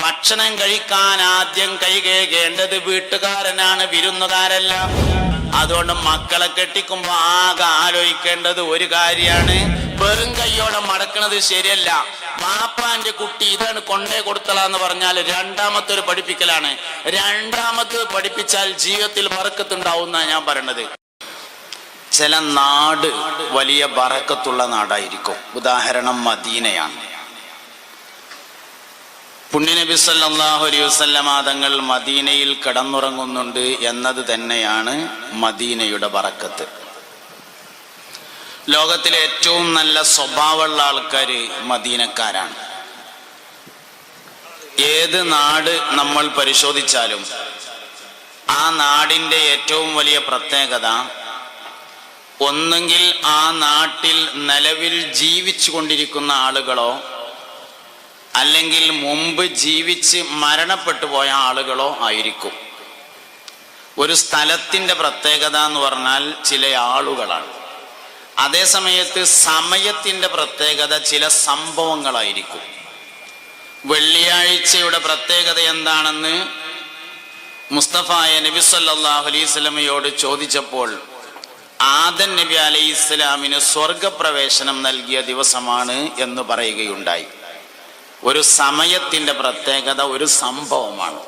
ഭക്ഷണം കഴിക്കാൻ ആദ്യം കൈകേകേണ്ടത് വീട്ടുകാരനാണ് വിരുന്നുകാരല്ല. അതുകൊണ്ട് മക്കളെ കെട്ടിക്കുമ്പോ ആകെ ആലോചിക്കേണ്ടത് ഒരു കാര്യമാണ്. വെറും കൈയോടെ മടക്കണത് ശരിയല്ല. പാപ്പാന്റെ കുട്ടി ഇതാണ് കൊണ്ടേ കൊടുത്തലാന്ന് പറഞ്ഞാൽ രണ്ടാമത്തെ ഒരു പഠിപ്പിക്കലാണ്. രണ്ടാമത്തെ പഠിപ്പിച്ചാൽ ജീവിതത്തിൽ വറക്കത്തുണ്ടാവും ഞാൻ പറയണത്. ചില നാട് വലിയ ബറക്കത്തുള്ള നാടായിരിക്കും. ഉദാഹരണം മദീനയാണ്. പുണ്യനബി സല്ലാഹു അലൈഹി വസല്ലമ തങ്ങൾ മദീനയിൽ കിടന്നുറങ്ങുന്നുണ്ട് എന്നത് തന്നെയാണ് മദീനയുടെ പറക്കത്ത് ലോകത്തിലെ ഏറ്റവും നല്ല സ്വഭാവമുള്ള ആൾക്കാർ മദീനക്കാരാണ്. ഏത് നാട് നമ്മൾ പരിശോധിച്ചാലും ആ നാടിന്റെ ഏറ്റവും വലിയ പ്രത്യേകത ഒന്നെങ്കിൽ ആ നാട്ടിൽ നിലവിൽ ജീവിച്ചു കൊണ്ടിരിക്കുന്ന ആളുകളോ അല്ലെങ്കിൽ മുമ്പ് ജീവിച്ച് മരണപ്പെട്ടു പോയ ആളുകളോ ആയിരിക്കും. ഒരു സ്ഥലത്തിന്റെ പ്രത്യേകത എന്ന് പറഞ്ഞാൽ ചില ആളുകളാണ്. അതേസമയത്ത് സമയത്തിന്റെ പ്രത്യേകത ചില സംഭവങ്ങളായിരിക്കും. വെള്ളിയാഴ്ചയുടെ പ്രത്യേകത എന്താണെന്ന് മുസ്തഫായ നബി സല്ലാഹു അലൈഹി സ്വലമയോട് ചോദിച്ചപ്പോൾ ആദൻ നബി അലൈഹി ഇസ്ലാമിന് സ്വർഗപ്രവേശനം നൽകിയ ദിവസമാണ് എന്ന് പറയുകയുണ്ടായി. ഒരു സമയത്തിന്റെ പ്രത്യേകത ഒരു സംഭവമാണ്.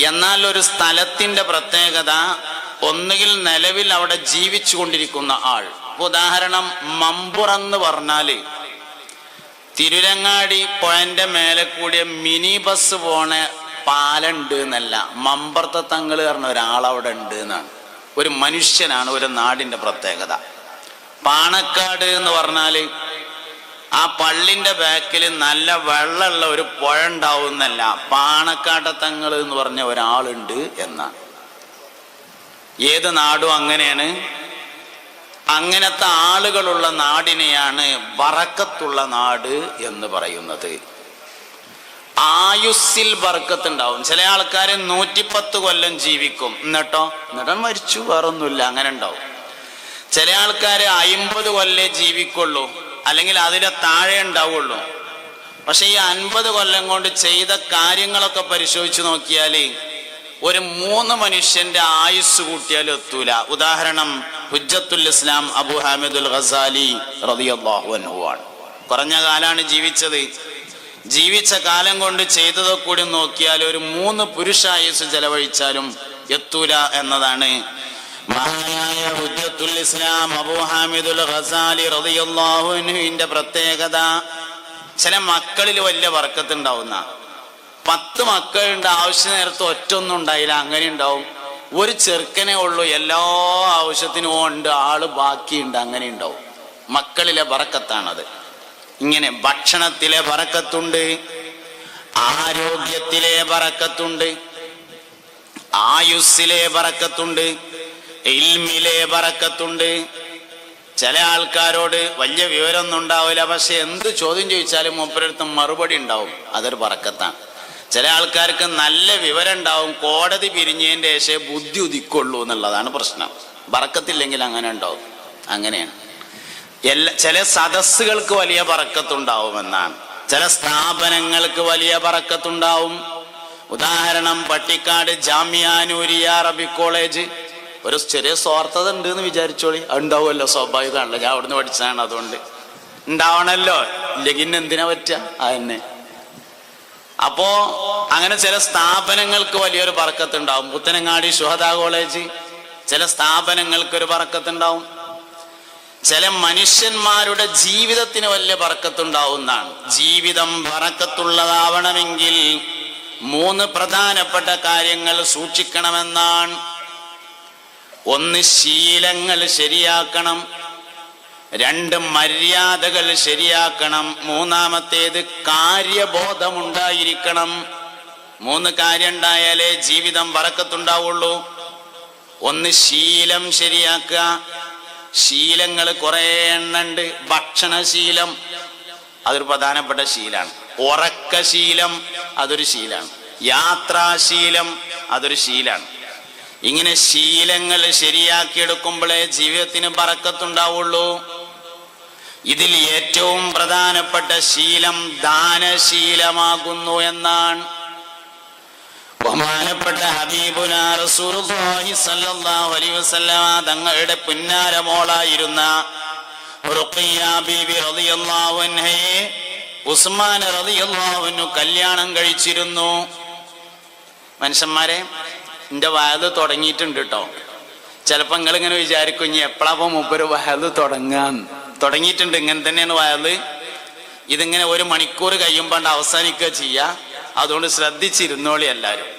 എന്നാൽ ഒരു സ്ഥലത്തിന്റെ പ്രത്യേകത ഒന്നുകിൽ നിലവിൽ അവിടെ ജീവിച്ചു കൊണ്ടിരിക്കുന്ന ആൾ. ഉദാഹരണം മമ്പുറന്ന് പറഞ്ഞാൽ തിരുരങ്ങാടി പോയിന്റെ മേലെ കൂടിയ മിനി ബസ് പോണ പാലുണ്ട് എന്നല്ല. മമ്പർത്ത തങ്ങൾ പറഞ്ഞ ഒരാളവിടെ ഉണ്ട് എന്നാണ്. ഒരു മനുഷ്യനാണ് ഒരു നാടിന്റെ പ്രത്യേകത. പാണക്കാട് എന്ന് പറഞ്ഞാൽ ആ പള്ളിന്റെ ബാക്കിൽ നല്ല വെള്ളമുള്ള ഒരു പുഴ ഉണ്ടാവുന്നല്ല. പാണക്കാട്ടത്തങ്ങൾ എന്ന് പറഞ്ഞ ഒരാളുണ്ട് എന്നാണ്. ഏത് നാടും അങ്ങനെയാണ്. അങ്ങനത്തെ ആളുകളുള്ള നാടിനെയാണ് വറക്കത്തുള്ള നാട് എന്ന് പറയുന്നത്. ആയുസ്സിൽ വറക്കത്തുണ്ടാവും. ചില ആൾക്കാർ നൂറ്റിപ്പത്ത് കൊല്ലം ജീവിക്കും. എന്നിട്ടോ? എന്നിട്ടോ മരിച്ചു. വേറൊന്നുമില്ല. അങ്ങനെ ഉണ്ടാവും. ചില ആൾക്കാർ അയിമ്പത് കൊല്ലേ ജീവിക്കുള്ളൂ. അല്ലെങ്കിൽ അതിലെ താഴെ ഉണ്ടാവുള്ളൂ. പക്ഷെ ഈ അൻപത് കൊല്ലം കൊണ്ട് ചെയ്ത കാര്യങ്ങളൊക്കെ പരിശോധിച്ച് നോക്കിയാൽ ഒരു മൂന്ന് മനുഷ്യന്റെ ആയുസ് കൂട്ടിയാൽ എത്തൂല. ഉദാഹരണം ഹുജ്ജത്തുൽ ഇസ്ലാം അബു ഹാമിദുൽ ഖസാലി ആണ്. കുറഞ്ഞ കാലാണ് ജീവിച്ചത്. ജീവിച്ച കാലം കൊണ്ട് ചെയ്തതൊക്കെ കൂടി നോക്കിയാൽ ഒരു മൂന്ന് പുരുഷ പുരുഷായുസ് ചെലവഴിച്ചാലും എത്തൂല എന്നതാണ് മഹാനായ ഹുജ്ജത്തുൽ ഇസ്ലാം അബൂ ഹാമിദുൽ ഖസാലി റളിയല്ലാഹു അൻഹുവിന്റെ പ്രത്യേകത ചില മക്കളിൽ വലിയ വർക്കത്തുണ്ടാവുന്ന. പത്ത് മക്കളുണ്ട് ആവശ്യ നേരത്ത് ഒറ്റൊന്നും ഉണ്ടായില്ല അങ്ങനെ ഉണ്ടാവും. ഒരു ചെറുക്കനെ ഉള്ളൂ എല്ലാ ആവശ്യത്തിനും ഉണ്ട് ആൾ ബാക്കിയുണ്ട് അങ്ങനെ ഉണ്ടാവും. മക്കളിലെ വറക്കത്താണത് ഇങ്ങനെ ഭക്ഷണത്തിലെ വറക്കത്തുണ്ട് ആരോഗ്യത്തിലെ വറക്കത്തുണ്ട് ആയുസ്സിലെ ബറക്കത്തുണ്ട് ഇൽമിലെ പറക്കത്തുണ്ട്. ചില ആൾക്കാരോട് വലിയ വിവരമൊന്നും ഉണ്ടാവില്ല. പക്ഷെ എന്ത് ചോദ്യം ചോദിച്ചാലും മൂപ്പരടുത്ത് മറുപടി ഉണ്ടാവും. അതൊരു പറക്കത്താണ്. ചില ആൾക്കാർക്ക് നല്ല വിവരം ഉണ്ടാവും കോടതി പിരിഞ്ഞതിന്റെ ശേഷം ബുദ്ധി ഉദിക്കുള്ളൂ എന്നുള്ളതാണ് പ്രശ്നം. പറക്കത്തില്ലെങ്കിൽ അങ്ങനെ ഉണ്ടാവും. അങ്ങനെയാണ്. എല്ലാ ചില സദസ്സുകൾക്ക് വലിയ പറക്കത്തുണ്ടാവുമെന്നാണ്. ചില സ്ഥാപനങ്ങൾക്ക് വലിയ പറക്കത്തുണ്ടാവും. ഉദാഹരണം പട്ടിക്കാട് ജാമ്യാനൂരിയ അറബി കോളേജ്. ഒരു ചെറിയ സ്വാർത്ഥത ഉണ്ട് എന്ന് വിചാരിച്ചോളി ഉണ്ടാവുമല്ലോ സ്വാഭാവികമാണല്ലോ. ഞാൻ അവിടുന്ന് പഠിച്ചതാണ് അതുകൊണ്ട്. ഉണ്ടാവണല്ലോ. ഇല്ലെങ്കിൽ എന്തിനാ പറ്റുക? അതന്നെ അപ്പോ അങ്ങനെ ചില സ്ഥാപനങ്ങൾക്ക് വലിയൊരു പറക്കത്തുണ്ടാവും. പുത്തനങ്ങാടി ശുഹദ കോളേജ് ചില സ്ഥാപനങ്ങൾക്ക് ഒരു പറക്കത്തുണ്ടാവും. ചില മനുഷ്യന്മാരുടെ ജീവിതത്തിന് വലിയ പറക്കത്തുണ്ടാവുന്നതാണ് ജീവിതം പറക്കത്തുള്ളതാവണമെങ്കിൽ മൂന്ന് പ്രധാനപ്പെട്ട കാര്യങ്ങൾ സൂക്ഷിക്കണമെന്നാണ് ഒന്ന് ശീലങ്ങൾ ശരിയാക്കണം രണ്ട് മര്യാദകൾ ശരിയാക്കണം മൂന്നാമത്തേത് കാര്യബോധമുണ്ടായിരിക്കണം. മൂന്ന് കാര്യം ഉണ്ടായാലേ ജീവിതം വറക്കത്തുണ്ടാവുള്ളൂ. ഒന്ന് ശീലം ശരിയാക്കുക. ശീലങ്ങൾ കുറെ എണ്ണുണ്ട്. ഭക്ഷണശീലം അതൊരു പ്രധാനപ്പെട്ട ശീലാണ്. ഉറക്കശീലം അതൊരു ശീലാണ്. യാത്രാശീലം അതൊരു ശീലാണ്. ഇങ്ങനെ ശീലങ്ങൾ ശരിയാക്കിയെടുക്കുമ്പോഴേ ജീവിതത്തിന് പറക്കത്തുണ്ടാവുള്ളൂ ഇതിൽ ഏറ്റവും പ്രധാനപ്പെട്ട ശീലം ദാനശീലമാകുന്നു എന്നാണ്. ബഹുമാനപ്പെട്ട റസൂലുള്ളാഹി അലൈഹി തങ്ങളുടെ പുന്നാരമോളായിരുന്ന ബീബി റളിയല്ലാഹു ഉസ്മാൻ റളിയല്ലാഹു അൻഹു കല്യാണം കഴിച്ചിരുന്നു. മനുഷ്യന്മാരെ എന്റെ വയത് തുടങ്ങിയിട്ടുണ്ട് കേട്ടോ ചിലപ്പോൾ നിങ്ങൾ ഇങ്ങനെ വിചാരിക്കും ഇനി എപ്പോഴാവും മുപ്പൊരു വയത് തുടങ്ങാൻ തുടങ്ങിയിട്ടുണ്ട് ഇങ്ങനെ തന്നെയാണ് വയത് ഇതിങ്ങനെ ഒരു മണിക്കൂർ കഴിയുമ്പോൾ അവസാനിക്കുക ചെയ്യുക അതുകൊണ്ട് ശ്രദ്ധിച്ചിരുന്നോളി എല്ലാവരും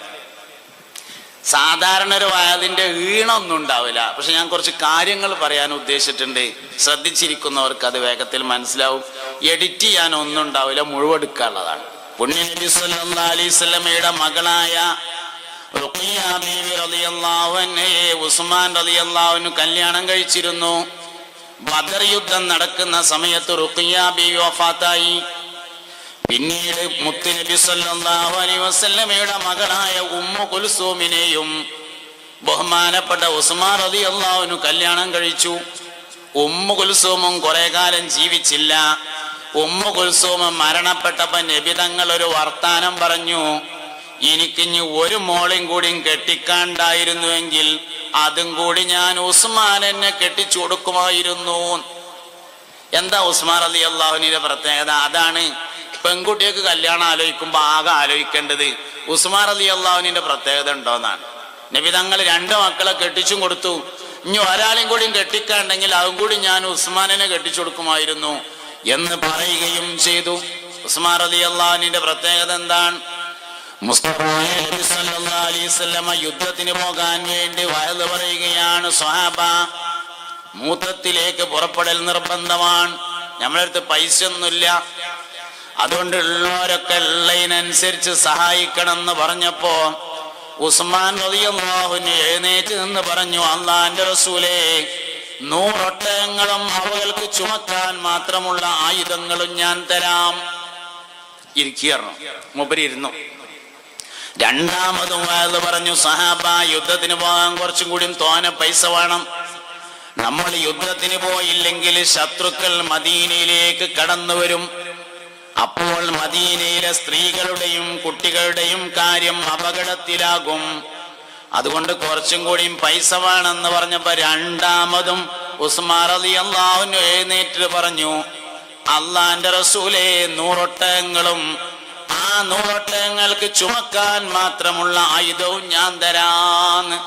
സാധാരണ ഒരു വയതിന്റെ ഈണമൊന്നും ഉണ്ടാവില്ല. പക്ഷെ ഞാൻ കുറച്ച് കാര്യങ്ങൾ പറയാൻ ഉദ്ദേശിച്ചിട്ടുണ്ട്. ശ്രദ്ധിച്ചിരിക്കുന്നവർക്ക് അത് വേഗത്തിൽ മനസ്സിലാവും. എഡിറ്റ് ചെയ്യാൻ ഒന്നും ഉണ്ടാവില്ല മുഴുവെടുക്കാനുള്ളതാണ്. പുണ്യ നബി വസല്ലമയുടെ മകളായ ഉസ്മാൻ കല്യാണം കഴിച്ചിരുന്നു. ബദർ യുദ്ധം നടക്കുന്ന സമയത്ത് റുഖിയ ബി പിന്നീട് മുത്തുനബി സല്ലല്ലാഹു അലൈഹി വസല്ലമയുടെ മകളായ ഉമ്മു കുൽസൂമിനെയും ബഹുമാനപ്പെട്ട ഉസ്മാൻ അൻഹു കല്യാണം കഴിച്ചു. ഉമ്മു കുൽസൂമും കുറെ കാലം ജീവിച്ചില്ല. ഉമ്മു കുൽസൂമും മരണപ്പെട്ടപ്പോ നബി തങ്ങൾ ഒരു വർത്താനം പറഞ്ഞു. എനിക്കിഞ്ഞ് ഒരു മോളെയും കൂടിയും കെട്ടിക്കാണ്ടായിരുന്നുവെങ്കിൽ അതും കൂടി ഞാൻ ഉസ്മാൻ എന്നെ കെട്ടിച്ചു കൊടുക്കുമായിരുന്നു. എന്താ ഉസ്മാൻ അലി അള്ളാഹുവിന്റെ പ്രത്യേകത? അതാണ് പെൺകുട്ടിയൊക്കെ കല്യാണം ആലോചിക്കുമ്പോ ആകെ ആലോചിക്കേണ്ടത് ഉസ്മാൻ അലി അള്ളാഹുവിന്റെ പ്രത്യേകത ഉണ്ടോന്നാണ്. നബി തങ്ങൾ രണ്ട് മക്കളെ കെട്ടിച്ചും കൊടുത്തു. ഇനി ഒരാളെയും കൂടിയും കെട്ടിക്കാണ്ടെങ്കിൽ അതും കൂടി ഞാൻ ഉസ്മാനെ കെട്ടിച്ചു കൊടുക്കുമായിരുന്നു എന്ന് പറയുകയും ചെയ്തു. ഉസ്മാൻ അലി അള്ളാഹുവിന്റെ പ്രത്യേകത എന്താണ്? യുദ്ധത്തിന് പോകാൻ വേണ്ടി വയത് പറയുകയാണ് സ്വഹാബ. മൂത്രത്തിലേക്ക് പുറപ്പെടൽ നിർബന്ധമാണ്. നമ്മളടുത്ത് പൈസ ഒന്നുമില്ല അതുകൊണ്ട് ഉള്ളവരൊക്കെ ഉള്ളതിനനുസരിച്ച് സഹായിക്കണം എന്ന് പറഞ്ഞപ്പോ ഉസ്മാൻ റളിയല്ലാഹുവിന് എഴുന്നേറ്റ് നിന്ന് പറഞ്ഞു അള്ളാന്റെ റസൂലേ നൂറൊട്ടകങ്ങളും അവകൾക്ക് ചുമക്കാൻ മാത്രമുള്ള ആയുധങ്ങളും ഞാൻ തരാം. ഇരിക്കുകയായിരുന്നു. മുപ്പരിയിരുന്നു രണ്ടാമതും വയത് പറഞ്ഞു സഹാബ യുദ്ധത്തിന് പോകാൻ കുറച്ചും കൂടി തോനെ പൈസ വേണം. നമ്മൾ യുദ്ധത്തിന് പോയില്ലെങ്കിൽ ശത്രുക്കൾ മദീനയിലേക്ക് കടന്നു വരും. അപ്പോൾ മദീനയിലെ സ്ത്രീകളുടെയും കുട്ടികളുടെയും കാര്യം അപകടത്തിലാകും. അതുകൊണ്ട് കുറച്ചും കൂടിയും പൈസ വേണമെന്ന് പറഞ്ഞപ്പോ രണ്ടാമതും ഉസ്മാർ അലി അള്ളാഹുന് എഴുന്നേറ്റ് പറഞ്ഞു അള്ളാന്റെ റസൂലെ നൂറൊട്ടകങ്ങളും ആ നൂറോട്ടങ്ങൾക്ക് ചുമക്കാൻ മാത്രമുള്ള ആയുധവും ഞാൻ തരാന്ന്.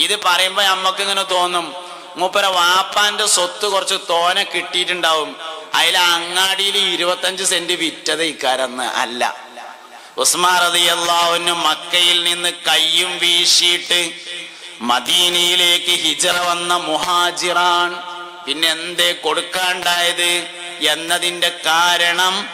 ഇത് പറയുമ്പോ നമ്മക്ക് ഇങ്ങനെ തോന്നും. മൂപ്പര വാപ്പാന്റെ സ്വത്ത് കുറച്ച് തോനെ കിട്ടിയിട്ടുണ്ടാവും. അതിൽ അങ്ങാടിയിൽ ഇരുപത്തഞ്ച് സെന്റ് വിറ്റത് ഇക്കാരെന്ന് അല്ല. ഉസ്മാൻ റളിയല്ലാഹുവിന് മക്കയിൽ നിന്ന് കയ്യും വീശിയിട്ട് മദീനയിലേക്ക് ഹിജറ വന്ന മുഹാജിറാൻ പിന്നെ എന്തേ കൊടുക്കാണ്ടായത് എന്നതിന്റെ കാരണം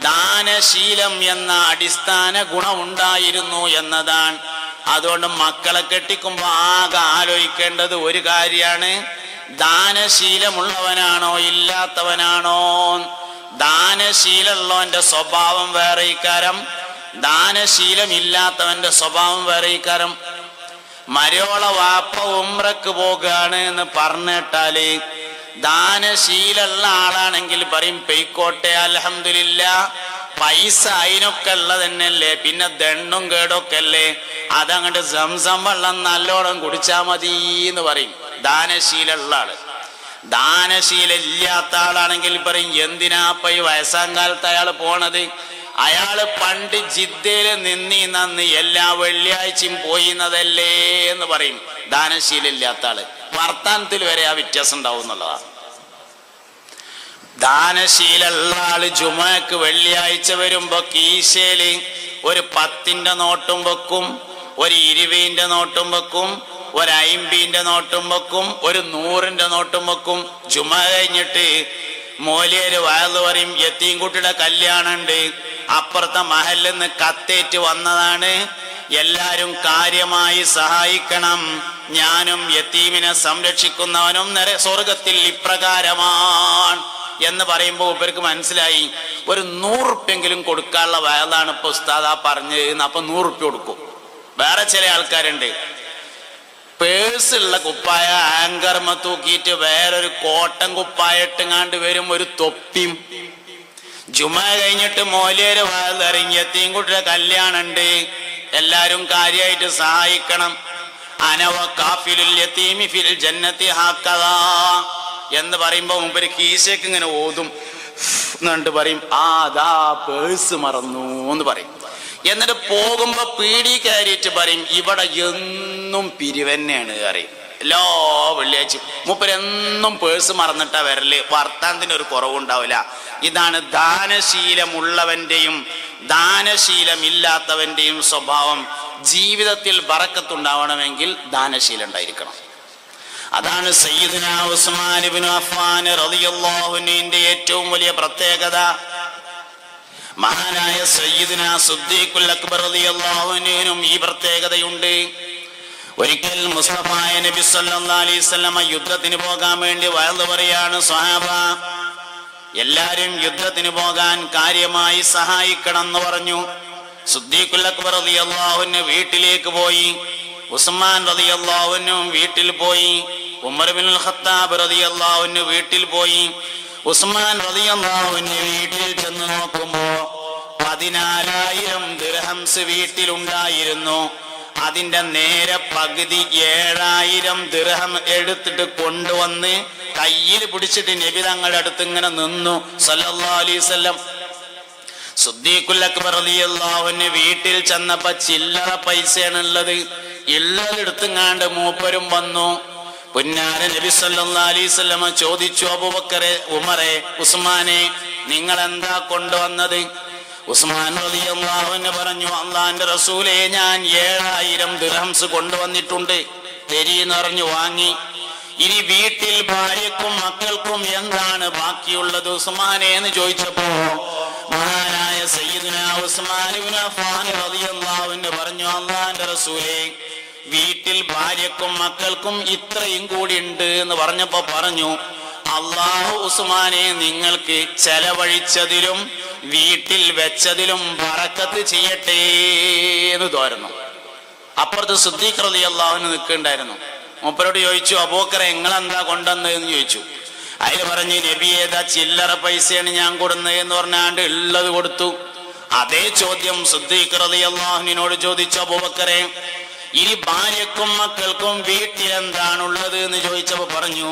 ദാനശീലം എന്ന അടിസ്ഥാന ഗുണമുണ്ടായിരുന്നു എന്നതാണ്. അതുകൊണ്ട് മക്കളെ കെട്ടിക്കുമ്പോൾ ആകെ ആലോചിക്കേണ്ടത് ഒരു കാര്യമാണ് ദാനശീലമുള്ളവനാണോ ഇല്ലാത്തവനാണോ? ദാനശീലമുള്ളവന്റെ സ്വഭാവം വേറെ ഇക്കാരം ദാനശീലം ഇല്ലാത്തവന്റെ സ്വഭാവം വേറെ ഇക്കാരം മരോള വാപ്പ ഉമ്രക്ക് പോകുകയാണ് എന്ന് പറഞ്ഞിട്ടാൽ ദാനശീലുള്ള ആളാണെങ്കിൽ പറയും പെയ്ക്കോട്ടെ അലഹമില്ല പൈസ അതിനൊക്കെ ഉള്ളത് തന്നെയല്ലേ പിന്നെ ദണ്ണും കേടൊക്കെ അല്ലേ അതങ്ങട്ട് സംസം വെള്ളം നല്ലോണം കുടിച്ചാ മതി എന്ന് പറയും. ദാനശീലുള്ള ആൾ. ദാനശീല ഇല്ലാത്ത ആളാണെങ്കിൽ പറയും എന്തിനാ ഈ വയസ്സാം കാലത്ത് അയാൾ പോണത്? അയാൾ പണ്ട് ജിദ്ദയിൽ നിന്നീ നന്ന് എല്ലാ വെള്ളിയാഴ്ചയും പോയിന്നതല്ലേ എന്ന് പറയും. ദാനശീലില്ലാത്ത ആൾ വർത്താനത്തിൽ വരെ ആ വ്യത്യാസം ഉണ്ടാവും എന്നുള്ളതാണ് ദാനശീലുള്ള ആൾ ജുമക്ക് വെള്ളിയാഴ്ച വരുമ്പോ കീശയിൽ ഒരു പത്തിന്റെ നോട്ടും വെക്കും ഒരു ഇരുപതിന്റെ നോട്ടും വെക്കും ഒരു അയിമ്പീന്റെ നോട്ടും വെക്കും ഒരു നൂറിന്റെ നോട്ടും വെക്കും. ജുമ കഴിഞ്ഞിട്ട് മോലിയര് വയൽ പറയും യത്തീൻകുട്ടിയുടെ കല്യാണുണ്ട് അപ്പുറത്തെ മഹലിൽ നിന്ന് കത്തേറ്റ് വന്നതാണ്. എല്ലാരും കാര്യമായി സഹായിക്കണം. ഞാനും യത്തീമിനെ സംരക്ഷിക്കുന്നവനും നിര സ്വർഗത്തിൽ ഇപ്രകാരമാണ്. എന്ന് പറയുമ്പോൾ ഇവർക്ക് മനസ്സിലായി ഒരു നൂറുപ്യെങ്കിലും കൊടുക്കാനുള്ള വയലാണ് ഇപ്പൊ ഉസ്താദ പറഞ്ഞത് അപ്പൊ നൂറുപ്യ കൊടുക്കും. വേറെ ചില ആൾക്കാരുണ്ട്. പേഴ്സുള്ള കുപ്പായ ആങ്കർമ തൂക്കിയിട്ട് വേറൊരു കോട്ടൻ കുപ്പായ ഇട്ടുങ്ങാണ്ട് വരും ഒരു തൊപ്പിയും. ജുമ കഴിഞ്ഞിട്ട് മോലേര് വാതിറങ്ങിയത്തെയും തീൻകുട്ടിയുടെ കല്യാണുണ്ട്. എല്ലാരും കാര്യമായിട്ട് സഹായിക്കണം. അനവ കാഫിലുൽ ഫിൽ ജന്നത്തി ഹാക്കതാ എന്ന് പറയുമ്പോ മുമ്പര് കീശയ്ക്ക് ഇങ്ങനെ ഓതും. എന്നിട്ട് പറയും ആ ദാ പേഴ്സ് മറന്നു എന്ന് പറയും. എന്നിട്ട് പോകുമ്പോ പീടി കയറിയിട്ട് പറയും ഇവിടെ എന്നും പിരിവന്നെയാണ് അറിയും എല്ലാ വെള്ളിയാഴ്ച മൂപ്പരെന്നും പേഴ്സ് മറന്നിട്ടാ വരൽ. വർത്താനത്തിന് ഒരു കുറവുണ്ടാവില്ല. ഇതാണ് ദാനശീലമുള്ളവന്റെയും ദാനശീലമില്ലാത്തവന്റെയും സ്വഭാവം. ജീവിതത്തിൽ വറക്കത്തുണ്ടാവണമെങ്കിൽ ദാനശീലം ഉണ്ടായിരിക്കണം. അതാണ് സയ്യിദ്ന ഉസ്മാൻ ഇബ്നു അഫ്ഫാൻ റളിയല്ലാഹു റളിയല്ലാഹുവിന്റെ ഏറ്റവും വലിയ പ്രത്യേകത. മഹാനായ സയ്യിദിന സുദ്ദീഖുൽ അക്ബർ റളിയല്ലാഹുവിനും ഈ പ്രത്യേകതയുണ്ട്. ഒരിക്കൽ മുസ്തഫായ നബി സല്ലല്ലാഹു അലൈഹി വസല്ലമ യുദ്ധത്തിന് പോകാൻ വേണ്ടി വയലു പറയാണ് സ്വഹാബ. എല്ലാരും യുദ്ധത്തിന് പോകാൻ കാര്യമായി സഹായിക്കണം എന്ന് പറഞ്ഞു. സുദ്ദീഖുൽ അക്ബർ റളിയല്ലാഹുവിന് വീട്ടിലേക്ക് പോയി. ഉസ്മാൻ റളിയല്ലാഹുവിനും വീട്ടിൽ പോയി. ഉമർ ബിൻ ഖത്താബ് റളിയല്ലാഹുവിന് വീട്ടിൽ പോയി. ഉസ്മാൻ റളിയല്ലാഹുവിന് വീട്ടിൽ ചെന്ന് നോക്കുമ്പോ പതിനാലായിരം ദിർഹംസ് വീട്ടിലുണ്ടായിരുന്നു. അതിന്റെ നേരെ പകുതി ഏഴായിരം ദിർഹം എടുത്തിട്ട് കൊണ്ടുവന്ന് കയ്യിൽ പിടിച്ചിട്ട് നബി തങ്ങളുടെ അടുത്ത് ഇങ്ങനെ നിന്നു. വസല്ലം. സുദ്ദീഖുൽ അക്ബർ റളിയല്ലാഹുവിന് വീട്ടിൽ ചെന്നപ്പോ ചില്ലറ പൈസയാണുള്ളത്. ഇള്ളതെടുത്തുങ്ങാണ്ട് മൂപ്പരും വന്നു. പുന്നാര നബി സല്ലാ അലൈഹി വസല്ലമ ചോദിച്ചു അബൂബക്കറെ ഉമറെ ഉസ്മാനെ നിങ്ങൾ എന്താ കൊണ്ടുവന്നത്? ഉസ്മാൻ റളിയല്ലാഹുവിന് പറഞ്ഞു അള്ളാന്റെ റസൂലെ ഞാൻ ഏഴായിരം ദുരഹംസ് കൊണ്ടുവന്നിട്ടുണ്ട്. തെരി പറഞ്ഞു വാങ്ങി. ഇനി വീട്ടിൽ ഭാര്യക്കും മക്കൾക്കും എന്താണ് ബാക്കിയുള്ളത്? ഉസ്മാനെ എന്ന് ചോദിച്ചപ്പോ മഹാനായ സയ്യിദുന ഉസ്മാൻ അൻഹു പറഞ്ഞു അള്ളാന്റെ റസൂലേ വീട്ടിൽ ഭാര്യക്കും മക്കൾക്കും ഇത്രയും കൂടി ഉണ്ട് എന്ന് പറഞ്ഞപ്പോ പറഞ്ഞു അള്ളാഹു ഉസ്മാനെ നിങ്ങൾക്ക് ചെലവഴിച്ചതിലും വീട്ടിൽ വെച്ചതിലും പറക്കത്ത് ചെയ്യട്ടെ എന്ന് തോരുന്നു. അപ്പുറത്ത് സുദ്ദീഖ് റളി അള്ളാഹുന് നിൽക്കുന്നുണ്ടായിരുന്നു മൂപ്പരോട് ചോദിച്ചു അബോക്കറെ നിങ്ങളെന്താ കൊണ്ടുവന്നതെന്ന് ചോദിച്ചു. അതിൽ പറഞ്ഞു നബി ഏതാ ചില്ലറ പൈസയാണ് ഞാൻ കൊടുന്നത് എന്ന് പറഞ്ഞാണ്ട് ഉള്ളത് കൊടുത്തു. അതേ ചോദ്യം സുദ്ദീഖ് റളി അള്ളാഹുവിനോട് ചോദിച്ചു അബൂബക്കറെ ഇനി ഭാര്യക്കും മക്കൾക്കും വീട്ടിൽ എന്താണുള്ളത് എന്ന് ചോദിച്ചപ്പോ പറഞ്ഞു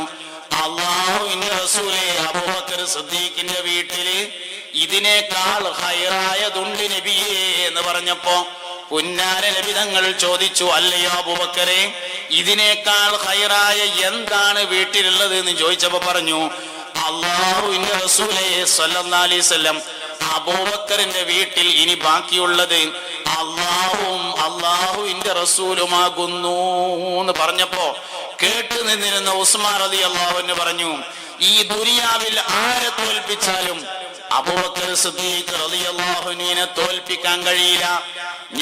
അള്ളാഹുവിന്റെ റസൂലെ അബൂബക്കർ വീട്ടിൽ ഇതിനേക്കാൾ ഹൈറായതുണ്ട് നബിയേ എന്ന് പറഞ്ഞപ്പോ പുന്നാര ലഭിതങ്ങൾ ചോദിച്ചു അല്ലയോ അബൂബക്കരെ ഇതിനേക്കാൾ ഹൈറായ എന്താണ് വീട്ടിലുള്ളത് എന്ന് ചോദിച്ചപ്പോ പറഞ്ഞു അള്ളാഹുവിന്റെ റസൂലെ അബൂബക്കറിന്റെ വീട്ടിൽ ഇനി ബാക്കിയുള്ളത് അള്ളാഹുവും അള്ളാഹുവിന്റെ റസൂലുമാകുന്നു എന്ന് പറഞ്ഞപ്പോ കേട്ടു നിന്നിരുന്ന ഉസ്മാൻ അലി അള്ളാഹുവിന് പറഞ്ഞു ഈ ദുനിയാവിൽ ആരെ തോൽപ്പിച്ചാലും അബൂബക്കർ സിദ്ദീഖ് തോൽപ്പിക്കാൻ കഴിയില്ല.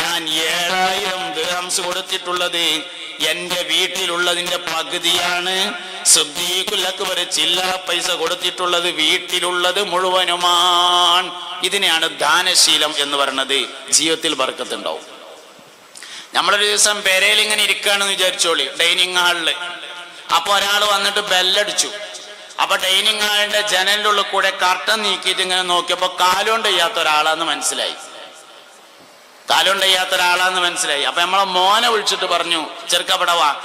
ഞാൻ ഏഴായിരം ദിർഹംസ് കൊടുത്തിട്ടുള്ളത് എന്റെ വീട്ടിലുള്ളതിന്റെ പകുതിയാണ് സിദ്ദീഖുൽ അക്ബർ ചില്ലറ പൈസ കൊടുത്തിട്ടുള്ളത് വീട്ടിലുള്ളത് മുഴുവനുമാണ്. ഇതിനെയാണ് ദാനശീലം എന്ന് പറയുന്നത്. ജീവിതത്തിൽ വർക്കത്തുണ്ടാവും നമ്മളൊരു ദിവസം പെരയിൽ ഇങ്ങനെ ഇരിക്കുകയാണെന്ന് വിചാരിച്ചോളി ഡൈനിങ് ഹാളിൽ. അപ്പൊ ഒരാൾ വന്നിട്ട് ബെല്ലടിച്ചു. അപ്പൊ ഡൈനിങ് ഹാളിന്റെ ജനലിന്റെ ഉള്ളിൽ കൂടെ കർട്ടൻ നീക്കിയിട്ട് ഇങ്ങനെ നോക്കിയപ്പോ കാലുകൊണ്ട് ചെയ്യാത്ത ഒരാളാന്ന് മനസ്സിലായി. കാലുകൊണ്ട് ചെയ്യാത്ത ഒരാളാന്ന് മനസ്സിലായി. അപ്പൊ നമ്മളെ മോനെ വിളിച്ചിട്ട് പറഞ്ഞു ചെറുക്കവിടെ വാ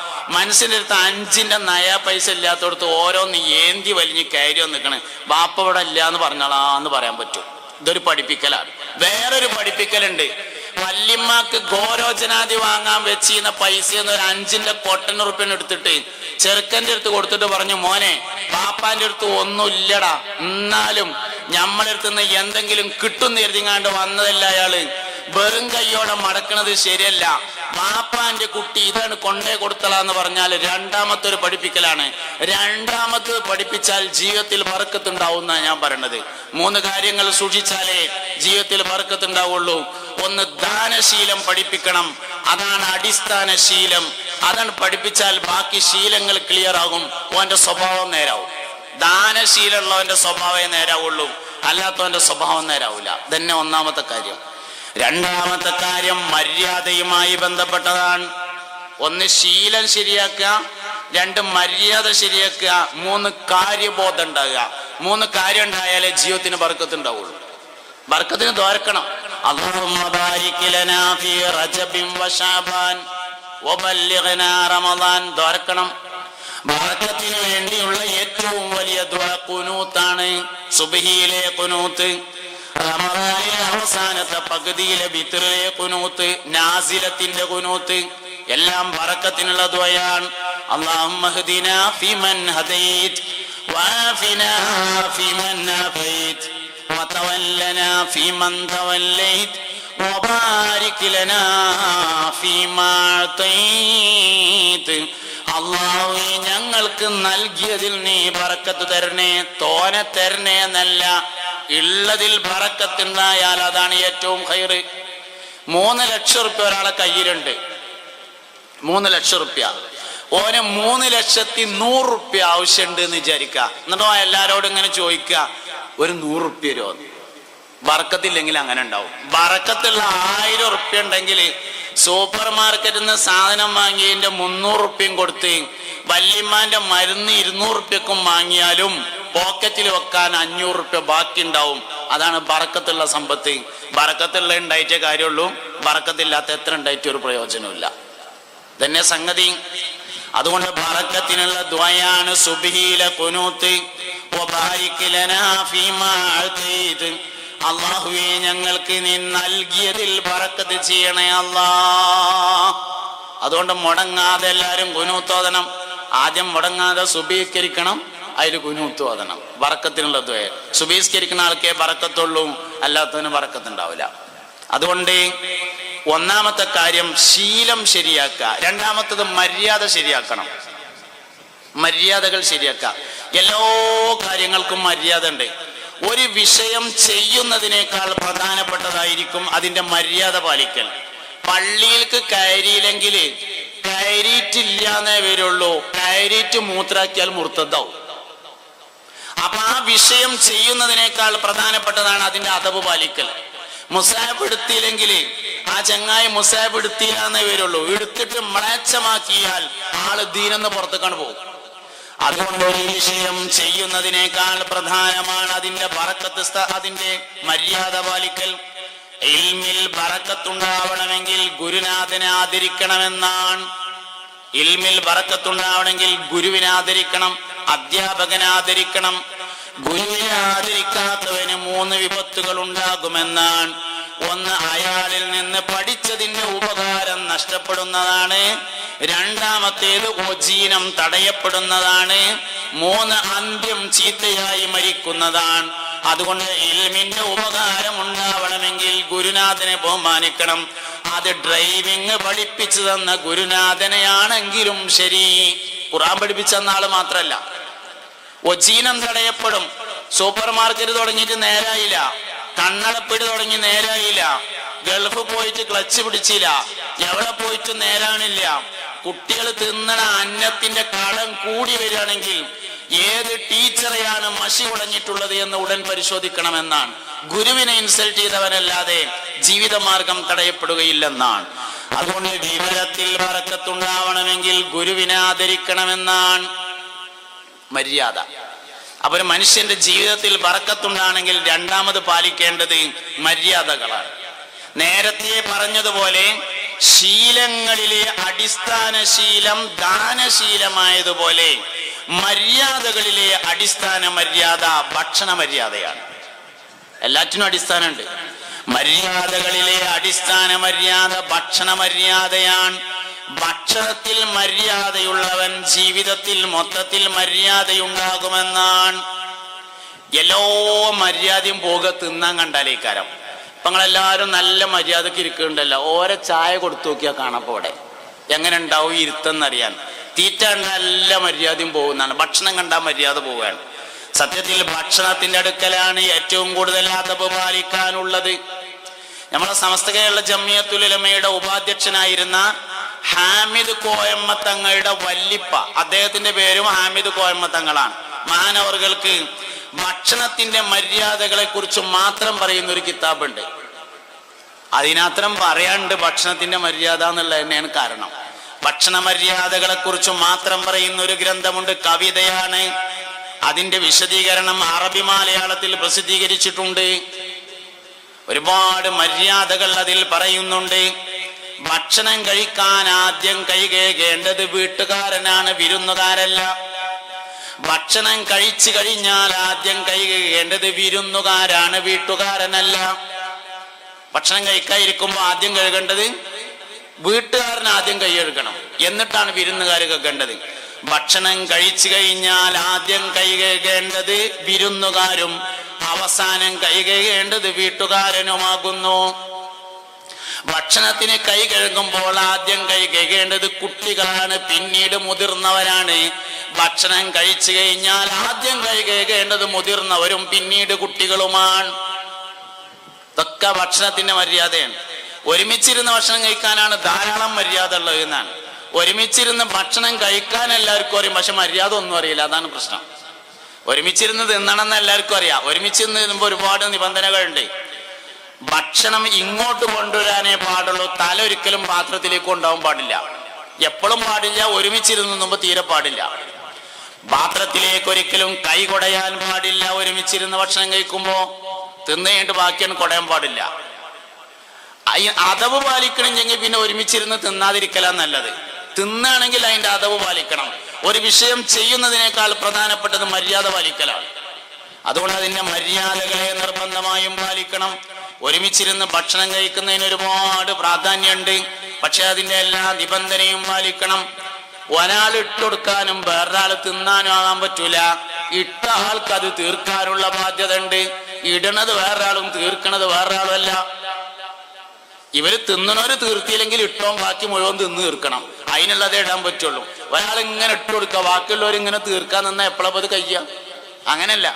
അടുത്ത് അഞ്ചിന്റെ നയ പൈസ ഇല്ലാത്തടത്ത് ഓരോന്ന് ഏന്തി വലിഞ്ഞ് കയറി നിൽക്കണേ ബാപ്പ ഇവിടെ ഇല്ല എന്ന് പറഞ്ഞാളാന്ന് പറയാൻ പറ്റും. ഇതൊരു പഠിപ്പിക്കലാണ്. വേറൊരു പഠിപ്പിക്കലുണ്ട്. വല്യമ്മക്ക് ഗോരോചനാദി വാങ്ങാൻ വെച്ചിരുന്ന പൈസ ഒരു അഞ്ചിന്റെ കൊട്ടൻ ഉറുപ്പ്യൻ എടുത്തിട്ട് ചെറുക്കന്റെ അടുത്ത് കൊടുത്തിട്ട് പറഞ്ഞു മോനെ പാപ്പാന്റെ അടുത്ത് ഒന്നുമില്ലടാ. എന്നാലും ഞമ്മളെടുത്ത് നിന്ന് എന്തെങ്കിലും കിട്ടും എഴുതിങ്ങാണ്ട് വന്നതല്ല അയാൾ. വെറും കൈയോടെ മടക്കണത് ശരിയല്ല. പാപ്പാന്റെ കുട്ടി ഇതാണ് കൊണ്ടേ കൊടുത്തലാന്ന് പറഞ്ഞാൽ രണ്ടാമത്തെ ഒരു പഠിപ്പിക്കലാണ്. രണ്ടാമത്തത് പഠിപ്പിച്ചാൽ ജീവിതത്തിൽ ബർക്കത്തുണ്ടാവുന്ന ഞാൻ പറയണത്. മൂന്ന് കാര്യങ്ങൾ സൂക്ഷിച്ചാലേ ജീവിതത്തിൽ ബർക്കത്തുണ്ടാവുള്ളൂ ഒന്ന് ദാനശീലം പഠിപ്പിക്കണം. അതാണ് അടിസ്ഥാന ശീലം. അതാണ് പഠിപ്പിച്ചാൽ ബാക്കി ശീലങ്ങൾ ക്ലിയർ ആകും. ഓന്റെ സ്വഭാവം നേരാവും. ദാനശീലമുള്ളവന്റെ സ്വഭാവമേ നേരാവുള്ളൂ. അല്ലാത്തവന്റെ സ്വഭാവം നേരാവില്ല. തന്നെ ഒന്നാമത്തെ കാര്യം. രണ്ടാമത്തെ കാര്യം മര്യാദയുമായി ബന്ധപ്പെട്ടതാണ്. ഒന്ന് ശീലം ശരിയാക്കുക രണ്ട് മര്യാദ ശരിയാക്കുക മൂന്ന് കാര്യബോധം ഉണ്ടാകുക. മൂന്ന് കാര്യം ഉണ്ടായാലേ ജീവിതത്തിന് ബർക്കത്തുണ്ടാവുള്ളൂ. ബർക്കത്തിന് തോർക്കണം اللهم بارك لنا في رجب وشعبان وبلغنا رمضان തോർക്കണം ബർക്കത്തിന് വേണ്ടിയുള്ള ഏറ്റവും വലിയ ദുആ ഖുനൂത്താണ് സുബ്ഹിയിലെ ഖുനൂത്ത് റമദാനിലെ അവസാനത്തെ പകുതിയിലെ ബിത്റിലെ ഖുനൂത്ത് നാസിലത്തിന്റെ ഖുനൂത്ത് എല്ലാം ബറക്കത്തിനുള്ള ദ്വയാണ് اللهم اهدنا فيمن هديت وعافنا فيمن عافيت وتولنا فيمن توليت وبارك لنا فيما أعطيت അള്ളാഹുവേ ഞങ്ങൾക്ക് നൽകിയതിൽ നീ ബറക്കത്ത് തരണേ തോന തരണേ എന്നല്ല ഉള്ളതിൽ ബറക്കത്തുണ്ടായാൽ അതാണ് ഏറ്റവും ഹൈറ് മൂന്ന് ലക്ഷം റുപ്യ ഒരാളെ കയ്യിലുണ്ട് മൂന്ന് ലക്ഷം റുപ്യ ഓന് മൂന്ന് ലക്ഷത്തി നൂറ് റുപ്യ ആവശ്യമുണ്ട് എന്ന് വിചാരിക്കുക എന്നിട്ടോ എല്ലാരോടും ഇങ്ങനെ ചോദിക്കുക ഒരു നൂറ് റുപ്യ തരുമോ ബറക്കത്തില്ലെങ്കിൽ അങ്ങനെ ഉണ്ടാവും. ബറക്കത്തുള്ള ആയിരം ഉറുപ്യ ഉണ്ടെങ്കിൽ സൂപ്പർ മാർക്കറ്റിൽ നിന്ന് സാധനം വാങ്ങിയതിന്റെ മുന്നൂറ് റുപ്യയും കൊടുത്ത് വല്യമ്മാന്റെ മരുന്ന് ഇരുന്നൂറ് റുപ്യക്കും വാങ്ങിയാലും പോക്കറ്റിൽ വെക്കാൻ അഞ്ഞൂറ് റുപ്യ ബാക്കി ഉണ്ടാവും അതാണ് ബറക്കത്തുള്ള സമ്പത്ത്. ബറക്കത്തുള്ള ഉണ്ടായിട്ടേ കാര്യമുള്ളൂ. ബറക്കത്തില്ലാത്ത എത്ര ഉണ്ടായിട്ട് ഒരു പ്രയോജനമില്ല തന്നെ സംഗതി. അതുകൊണ്ട് ബറക്കത്തിനുള്ള ദ്വയാണ് സുബിഹിയിലെ കുനൂത്ത്. അള്ളാഹുവെ ഞങ്ങൾക്ക് നീ നൽകിയതിൽ പറക്കത്ത് ചെയ്യണേ അല്ലാ. അതുകൊണ്ട് മുടങ്ങാതെ എല്ലാവരും കുനൂത്തോദനം ആദ്യം മുടങ്ങാതെ സുബീകരിക്കണം അതിൽ കുനൂത്തോദനം വറക്കത്തിനുള്ള ദ്വയ സുബീസ്കരിക്കുന്ന ആൾക്കേ വറക്കത്തുള്ളൂ അല്ലാത്തവന് വറക്കത്തുണ്ടാവില്ല അതുകൊണ്ട് ഒന്നാമത്തെ കാര്യം ശീലം ശരിയാക്കുക. രണ്ടാമത്തത് മര്യാദ ശരിയാക്കണം. മര്യാദകൾ ശരിയാക്കുക. എല്ലാ കാര്യങ്ങൾക്കും മര്യാദ ഉണ്ട്. ഒരു വിഷയം ചെയ്യുന്നതിനേക്കാൾ പ്രധാനപ്പെട്ടതായിരിക്കും അതിന്റെ മര്യാദ പാലിക്കൽ. പള്ളിയിലേക്ക് കയറിയില്ലെങ്കിൽ കയറിയിട്ടില്ലാന്നേ വരുള്ളൂ. കയറിയിട്ട് മൂത്രാക്കിയാൽ മുർത്തതാവും. അപ്പൊ ആ വിഷയം ചെയ്യുന്നതിനേക്കാൾ പ്രധാനപ്പെട്ടതാണ് അതിന്റെ അതവ് പാലിക്കൽ. മുസാബ് എടുത്തില്ലെങ്കിൽ ആ ചങ്ങായി മുസാബ് എടുത്തില്ല എന്നേ വരുള്ളൂ. എടുത്തിട്ട് മ്ലേച്ഛമാക്കിയാൽ ആൾ ദീനെന്ന് പുറത്തേക്കാണ് പോകും. അതുകൊണ്ട് ഒരു വിഷയം ചെയ്യുന്നതിനേക്കാൾ പ്രധാനമാണ് അതിന്റെ പറക്കത്ത് അതിന്റെ മര്യാദ പാലിക്കൽ. ഇൽമിൽ പറക്കത്തുണ്ടാവണമെങ്കിൽ ഗുരുനാഥനെ ആദരിക്കണമെന്നാണ്. ഇൽമിൽ പറക്കത്തുണ്ടാവണമെങ്കിൽ ഗുരുവിനെ ആദരിക്കണം അധ്യാപകനെ ആദരിക്കണം. ഗുരുവിനെ ആദരിക്കാത്തവന് മൂന്ന് വിപത്തുകൾ ഉണ്ടാകുമെന്നാണ്. ഒന്ന് അയാളിൽ നിന്ന് പഠിച്ചതിന്റെ ഉപകാരം നഷ്ടപ്പെടുന്നതാണ്. രണ്ടാമത്തേത് ഒജീനം തടയപ്പെടുന്നതാണ്. മൂന്ന് അന്ത്യം ചീത്തയായി മരിക്കുന്നതാണ്. അതുകൊണ്ട് ഇൽമിന്റെ ഉപകാരം ഉണ്ടാവണമെങ്കിൽ ഗുരുനാഥനെ ബഹുമാനിക്കണം. അത് ഡ്രൈവിംഗ് പഠിപ്പിച്ചു തന്ന ഗുരുനാഥനെയാണെങ്കിലും ശരി. ഖുറാൻ പഠിപ്പിച്ച ആൾ മാത്രല്ല. ഒജീനം തടയപ്പെടും. സൂപ്പർ മാർക്കറ്റ് തുടങ്ങിയിട്ട് നേരായില്ല. കണ്ണടപ്പിടി തുടങ്ങി നേരായില്ല. ഗൾഫ് പോയിട്ട് ക്ലച്ച് പിടിച്ചില്ല. എവിടെ പോയിട്ട് നേരാണില്ല. കുട്ടികൾ തിന്നണ അന്നത്തിന്റെ കടം കൂടി വരികയാണെങ്കിൽ ഏത് ടീച്ചറെയാണ് മഷി ഉടഞ്ഞിട്ടുള്ളത് എന്ന് ഉടൻ പരിശോധിക്കണമെന്നാണ്. ഗുരുവിനെ ഇൻസൾട്ട് ചെയ്തവനല്ലാതെ ജീവിതമാർഗം തടയപ്പെടുകയില്ലെന്നാണ്. അതുകൊണ്ട് ജീവിതത്തിൽ വറക്കത്തുണ്ടാവണമെങ്കിൽ ഗുരുവിനെ ആദരിക്കണമെന്നാണ് മര്യാദ. അപ്പൊ ഒരു മനുഷ്യന്റെ ജീവിതത്തിൽ വറക്കത്തുണ്ടാണെങ്കിൽ രണ്ടാമത് പാലിക്കേണ്ടത് മര്യാദകളാണ്. നേരത്തെ പറഞ്ഞതുപോലെ ശീലങ്ങളിലെ അടിസ്ഥാന ശീലം ദാനശീലമായതുപോലെ മര്യാദകളിലെ അടിസ്ഥാന മര്യാദ ഭക്ഷണ മര്യാദയാണ് എല്ലാറ്റിനും അടിസ്ഥാനമുണ്ട്. മര്യാദകളിലെ അടിസ്ഥാന മര്യാദ ഭക്ഷണ മര്യാദയാണ് ഭക്ഷണത്തിൽ മര്യാദയുള്ളവൻ ജീവിതത്തിൽ മൊത്തത്തിൽ മര്യാദയുണ്ടാകുമെന്നാണ്. എല്ലോ മര്യാദയും പോക തിന്നാൻ കണ്ടാലേക്കാരം ഇപ്പൊ നിങ്ങളെല്ലാവരും നല്ല മര്യാദയ്ക്ക് ഇരിക്കുന്നുണ്ടല്ലോ. ഓരോ ചായ കൊടുത്തു നോക്കിയാൽ കാണപ്പോ ഇവിടെ എങ്ങനെ ഉണ്ടാവും ഇരുത്തെന്നറിയാൻ. തീറ്റ നല്ല മര്യാദയും പോകുന്നതാണ്. ഭക്ഷണം കണ്ടാൽ മര്യാദ പോവുകയാണ്. സത്യത്തിൽ ഭക്ഷണത്തിന്റെ അടുക്കലാണ് ഏറ്റവും കൂടുതൽ അതപ് പാലിക്കാനുള്ളത്. നമ്മളെ സമസ്ത കേരള ജമ്മിയത്തുലമയുടെ ഉപാധ്യക്ഷനായിരുന്ന ഹാമിദ് കോയമ്മ തങ്ങളുടെ വല്ലിപ്പ. അദ്ദേഹത്തിന്റെ പേരും ഹാമിദ് കോയമ്മ തങ്ങളാണ്. ഭക്ഷണത്തിന്റെ മര്യാദകളെ കുറിച്ച് മാത്രം പറയുന്ന ഒരു കിതാബുണ്ട്. അതിനത്രം പറയാണ്ട് ഭക്ഷണത്തിന്റെ മര്യാദ എന്നുള്ളത് തന്നെയാണ് കാരണം. ഭക്ഷണ മര്യാദകളെ കുറിച്ച് മാത്രം പറയുന്ന ഒരു ഗ്രന്ഥമുണ്ട് കവിതയാണ്. അതിന്റെ വിശദീകരണം അറബി മലയാളത്തിൽ പ്രസിദ്ധീകരിച്ചിട്ടുണ്ട്. ഒരുപാട് മര്യാദകൾ അതിൽ പറയുന്നുണ്ട്. ഭക്ഷണം കഴിക്കാൻ ആദ്യം കൈകേകേണ്ടത് വീട്ടുകാരനാണ് വിരുന്നുകാരല്ല. ഭക്ഷണം കഴിച്ചു കഴിഞ്ഞാൽ ആദ്യം കൈകേകേണ്ടത് വിരുന്നുകാരാണ് വീട്ടുകാരനല്ല. ഭക്ഷണം കഴിക്കാതിരിക്കുമ്പോൾ ആദ്യം കഴുകേണ്ടത് വീട്ടുകാരൻ ആദ്യം കൈ എന്നിട്ടാണ് വിരുന്നുകാർ കഴുകേണ്ടത്. ഭക്ഷണം കഴിച്ചു കഴിഞ്ഞാൽ ആദ്യം കൈ കഴുകേണ്ടത് വിരുന്നുകാരും അവസാനം കൈ കഴുകേണ്ടത് വീട്ടുകാരനുമാകുന്നു. ഭക്ഷണത്തിന് കൈ കഴുകുമ്പോൾ ആദ്യം കൈ കഴുകേണ്ടത് കുട്ടികളാണ് പിന്നീട് മുതിർന്നവരാണ്. ഭക്ഷണം കഴിച്ചു കഴിഞ്ഞാൽ ആദ്യം കൈ കഴുകേണ്ടത് മുതിർന്നവരും പിന്നീട് കുട്ടികളുമാണ്. ഇതൊക്കെ ഭക്ഷണത്തിന്റെ മര്യാദയാണ്. ഒരുമിച്ചിരുന്ന് ഭക്ഷണം കഴിക്കാനാണ് ധാരാളം മര്യാദ ഉള്ളത് എന്നാണ്. ഒരുമിച്ചിരുന്ന് ഭക്ഷണം കഴിക്കാൻ എല്ലാവർക്കും അറിയും പക്ഷെ മര്യാദ ഒന്നും അറിയില്ല. അതാണ് പ്രശ്നം. ഒരുമിച്ചിരുന്ന് തിന്നണം എന്ന് എല്ലാവർക്കും അറിയാം. ഒരുമിച്ചിരുന്ന് തിന്നുമ്പോൾ ഒരുപാട് നിബന്ധനകളുണ്ട്. ഭക്ഷണം ഇങ്ങോട്ട് കൊണ്ടുവരാനേ പാടുള്ളൂ. തല ഒരിക്കലും പാത്രത്തിലേക്ക് കൊണ്ടുപോകാൻ പാടില്ല. എപ്പോഴും പാടില്ല ഒരുമിച്ചിരുന്ന് നോക്കുമ്പോൾ തീരെ പാടില്ല. പാത്രത്തിലേക്ക് ഒരിക്കലും കൈ കൊടയാൻ പാടില്ല ഒരുമിച്ചിരുന്ന് ഭക്ഷണം കഴിക്കുമ്പോ തിന്നുകഴിഞ്ഞിട്ട് ബാക്കിയാണ് കൊടയാൻ പാടില്ല. അതവ് പാലിക്കണമെങ്കിൽ പിന്നെ ഒരുമിച്ചിരുന്ന് തിന്നാതിരിക്കലാ നല്ലത്. തിന്നാണെങ്കിൽ അതിന്റെ അതവ് പാലിക്കണം. ഒരു വിഷയം ചെയ്യുന്നതിനേക്കാൾ പ്രധാനപ്പെട്ടത് മര്യാദ പാലിക്കലാണ്. അതുകൊണ്ട് അതിന്റെ മര്യാദകളെ നിർബന്ധമായും പാലിക്കണം. ഒരുമിച്ചിരുന്ന് ഭക്ഷണം കഴിക്കുന്നതിന് ഒരുപാട് പ്രാധാന്യമുണ്ട്. പക്ഷെ അതിന്റെ എല്ലാ നിബന്ധനയും പാലിക്കണം. ഒരാൾ ഇട്ടുകൊടുക്കാനും വേറൊരാൾ തിന്നാനും ആകാൻ പറ്റൂല. ഇട്ട ആൾക്ക് അത് തീർക്കാനുള്ള ബാധ്യത ഉണ്ട് ഇടണത് വേറൊരാളും തീർക്കണത് വേറൊരാളും അല്ല. ഇവർ തിന്നണവര് തീർത്തിയില്ലെങ്കിൽ ഇട്ടോ ബാക്കി മുഴുവൻ തിന്ന് തീർക്കണം. അതിനുള്ളതേ ഇടാൻ പറ്റുള്ളൂ. ഒരാൾ ഇങ്ങനെ ഇട്ട് കൊടുക്കുക ബാക്കിയുള്ളവർ ഇങ്ങനെ തീർക്കാൻ നിന്നാ എപ്പോഴാ അത് കഴിയ അങ്ങനല്ല.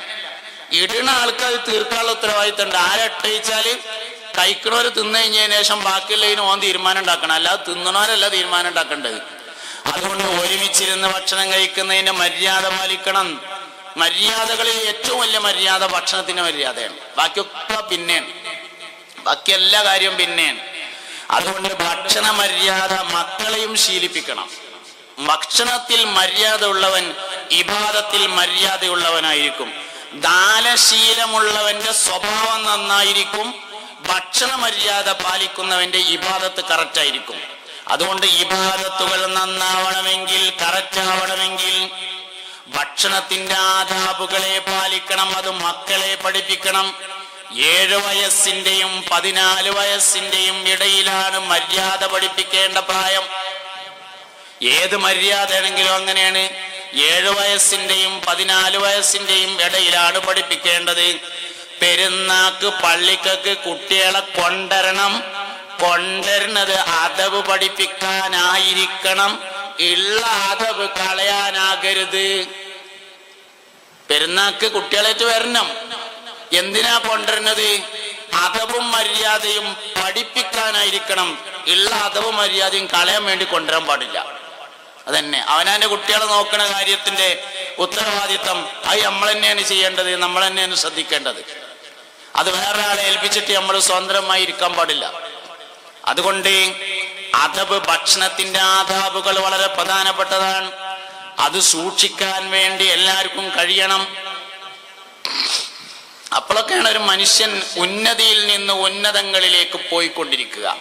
ഇടുന്ന ആൾക്ക് അത് തീർക്കാനുള്ള ഉത്തരവാദിത്തം ഉണ്ട് ആരട്ടയിച്ചാൽ കഴിക്കണവര് തിന്നു കഴിഞ്ഞതിന് ശേഷം ബാക്കിയുള്ളതിന് ഓൻ തീരുമാനം ഉണ്ടാക്കണം. അല്ലാതെ തിന്നണവരല്ല തീരുമാനം ഉണ്ടാക്കേണ്ടത്. അതുകൊണ്ട് ഒരുമിച്ചിരുന്ന് ഭക്ഷണം കഴിക്കുന്നതിന്റെ മര്യാദ പാലിക്കണം. മര്യാദകളിൽ ഏറ്റവും വലിയ മര്യാദ ഭക്ഷണത്തിന്റെ മര്യാദയാണ്. ബാക്കിയൊക്കെ പിന്നെയാണ്. ബാക്കി എല്ലാ കാര്യവും പിന്നെയാണ്. അതുകൊണ്ട് ഭക്ഷണ മര്യാദ മക്കളെയും ശീലിപ്പിക്കണം. ഭക്ഷണത്തിൽ മര്യാദ ഉള്ളവൻ ഇബാദത്തിൽ മര്യാദയുള്ളവനായിരിക്കും. ദാനശീലമുള്ളവന്റെ സ്വഭാവം നന്നായിരിക്കും ഭക്ഷണ മര്യാദ പാലിക്കുന്നവന്റെ ഇബാദത്ത് കറക്റ്റ് ആയിരിക്കും. അതുകൊണ്ട് ഇബാദത്തുകൾ നന്നാവണമെങ്കിൽ കറക്റ്റ് ആവണമെങ്കിൽ ഭക്ഷണത്തിന്റെ ആദാബുകളെ പാലിക്കണം അത് മക്കളെ പഠിപ്പിക്കണം. ഏഴ് വയസ്സിന്റെയും പതിനാല് വയസ്സിന്റെയും ഇടയിലാണ് മര്യാദ പഠിപ്പിക്കേണ്ട പ്രായം. ഏത് മര്യാദയാണെങ്കിലും അങ്ങനെയാണ്. ഏഴു വയസ്സിന്റെയും പതിനാല് വയസ്സിന്റെയും ഇടയിലാണ് പഠിപ്പിക്കേണ്ടത്. പെരുന്നാക്ക് പള്ളിക്കക്ക് കുട്ടികളെ കൊണ്ടരണം. കൊണ്ടരുന്നത് അതവ് പഠിപ്പിക്കാനായിരിക്കണം. ഉള്ള അതവ് കളയാനാകരുത്. പെരുന്നാക്ക് കുട്ടികളേറ്റ് വരണം. എന്തിനാ കൊണ്ടരുന്നത് അതവും മര്യാദയും പഠിപ്പിക്കാനായിരിക്കണം. ഉള്ള അതവും മര്യാദയും കളയാൻ വേണ്ടി കൊണ്ടുവരാൻ പാടില്ല. അതന്നെ. അവനവന്റെ കുട്ടികളെ നോക്കണ കാര്യത്തിന്റെ ഉത്തരവാദിത്തം അത് നമ്മൾ തന്നെയാണ് ചെയ്യേണ്ടത് നമ്മൾ തന്നെയാണ് ശ്രദ്ധിക്കേണ്ടത്. അത് വേറെ ആളെ ഏൽപ്പിച്ചിട്ട് നമ്മൾ സ്വതന്ത്രമായി ഇരിക്കാൻ പാടില്ല. അതുകൊണ്ട് അതവ് ഭക്ഷണത്തിന്റെ ആദാബുകൾ വളരെ പ്രധാനപ്പെട്ടതാണ്. അത് സൂക്ഷിക്കാൻ വേണ്ടി എല്ലാവർക്കും കഴിയണം. അപ്പോഴൊക്കെയാണ് ഒരു മനുഷ്യൻ ഉന്നതിയിൽ നിന്ന് ഉന്നതങ്ങളിലേക്ക് പോയിക്കൊണ്ടിരിക്കുക.